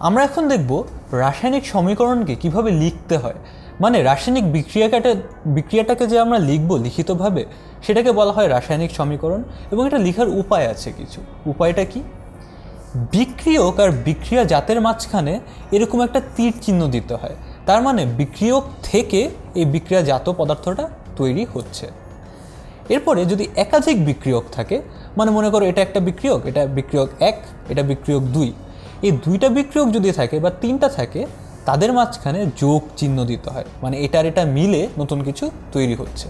আমরা এখন দেখব রাসায়নিক সমীকরণকে কীভাবে লিখতে হয়। মানে রাসায়নিক বিক্রিয়াটাকে বিক্রিয়াটাকে যে আমরা লিখব লিখিতভাবে, সেটাকে বলা হয় রাসায়নিক সমীকরণ এবং এটা লেখার উপায় আছে কিছু। উপায়টা কি? বিক্রিয়ক আর বিক্রিয়া জাতের মাঝখানে এরকম একটা তীর চিহ্ন দিতে হয়। তার মানে বিক্রিয়ক থেকে এই বিক্রিয়াজাত পদার্থটা তৈরি হচ্ছে। এরপরে যদি একাধিক বিক্রিয়ক থাকে মানে মনে করো এটা একটা বিক্রিয়ক, এটা বিক্রিয়ক এক, এটা বিক্রিয়ক দুই এই দুইটা বিক্রিয়ক যদি থাকে বা তিনটা থাকে, তাদের মাঝখানে যোগ চিহ্ন দিতে হয়। মানে এটার এটা মিলে নতুন কিছু তৈরি হচ্ছে।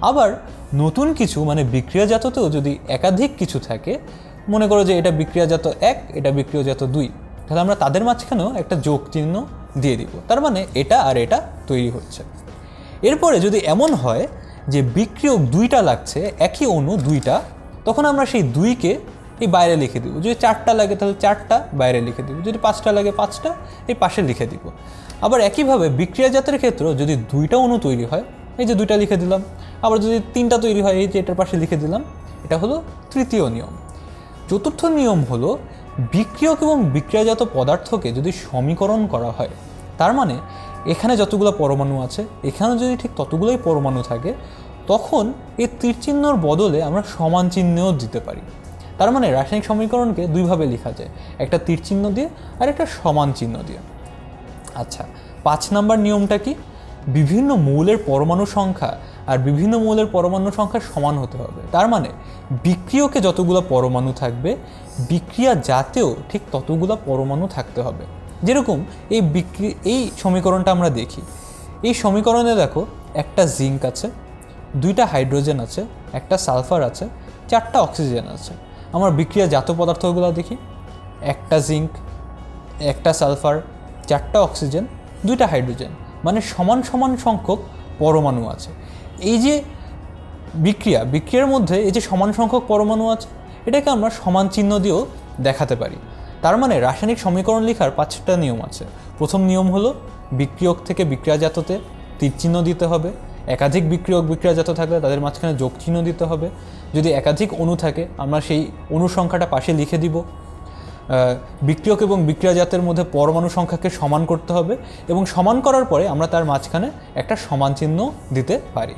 আবার নতুন কিছু মানে বিক্রিয়াজাততেও যদি একাধিক কিছু থাকে, মনে করো যে এটা বিক্রিয়াজাত এক, এটা বিক্রিয়াজাত দুই, তাহলে আমরা তাদের মাঝখানেও একটা যোগ চিহ্ন দিয়ে দিব। তার মানে এটা আর এটা তৈরি হচ্ছে। এরপরে যদি এমন হয় যে বিক্রিয়ক দুইটা লাগছে, একই অণু দুইটা, তখন আমরা সেই দুইকে এই বাইরে লিখে দিব। যদি চারটা লাগে তাহলে চারটা বাইরে লিখে দিব। যদি পাঁচটা লাগে পাঁচটা, এই পাশে লিখে দিব। আবার একইভাবে বিক্রিয়াজাতের ক্ষেত্রেও যদি দুইটা অণু তৈরি হয়, এই যে দুইটা লিখে দিলাম, আবার যদি তিনটা তৈরি হয়, এই যে এটার পাশে লিখে দিলাম, এটা হলো তৃতীয় নিয়ম। চতুর্থ নিয়ম হলো বিক্রিয়ক এবং বিক্রিয়াজাত পদার্থকে যদি সমীকরণ করা হয়, তার মানে এখানে যতগুলো পরমাণু আছে, এখানে যদি ঠিক ততগুলোই পরমাণু থাকে, তখন এই তীরচিহ্নর বদলে আমরা সমান চিহ্নও দিতে পারি। তার মানে রাসায়নিক সমীকরণকে দুইভাবে লেখা যায়, একটা তীর চিহ্ন দিয়ে আর একটা সমান চিহ্ন দিয়ে। আচ্ছা পাঁচ নাম্বার নিয়মটা কি? বিভিন্ন মৌলের পরমাণু সংখ্যা আর বিভিন্ন মৌলের পরমাণু সংখ্যা সমান হতে হবে। তার মানে বিক্রিয়কে যতগুলো পরমাণু থাকবে, বিক্রিয়া জাতেও ঠিক ততগুলো পরমাণু থাকতে হবে। যেরকম এই বিক্রি, এই সমীকরণটা আমরা দেখি। এই সমীকরণে দেখো একটা জিঙ্ক আছে, দুইটা হাইড্রোজেন আছে, একটা সালফার আছে, চারটা অক্সিজেন আছে। আমার বিক্রিয়া জাত পদার্থগুলো দেখি। একটা জিঙ্ক, একটা সালফার, চারটা অক্সিজেন, দুইটা হাইড্রোজেন মানে সমান সমান সংখ্যক পরমাণু আছে। এই যে বিক্রিয়া, বিক্রিয়ার মধ্যে এই যে সমান সংখ্যক পরমাণু আছে, এটাকে আমরা সমান চিহ্ন দিয়েও দেখাতে পারি। তার মানে রাসায়নিক সমীকরণ লেখার পাঁচটা নিয়ম আছে। প্রথম নিয়ম হলো বিক্রিয়ক থেকে বিক্রিয়াজাততে তীর চিহ্ন দিতে হবে। একাধিক বিক্রিয়ক বিক্রিয়াজাত থাকলে তাদের মাঝখানে যোগ চিহ্ন দিতে হবে। যদি একাধিক অণু থাকে, আমরা সেই অণু সংখ্যাটা পাশে লিখে দিব। বিক্রিয়ক এবং বিক্রিয়াজাতের মধ্যে পরমাণু সংখ্যাকে সমান করতে হবে এবং সমান করার পরে আমরা তার মাঝখানে একটা সমান চিহ্ন দিতে পারি।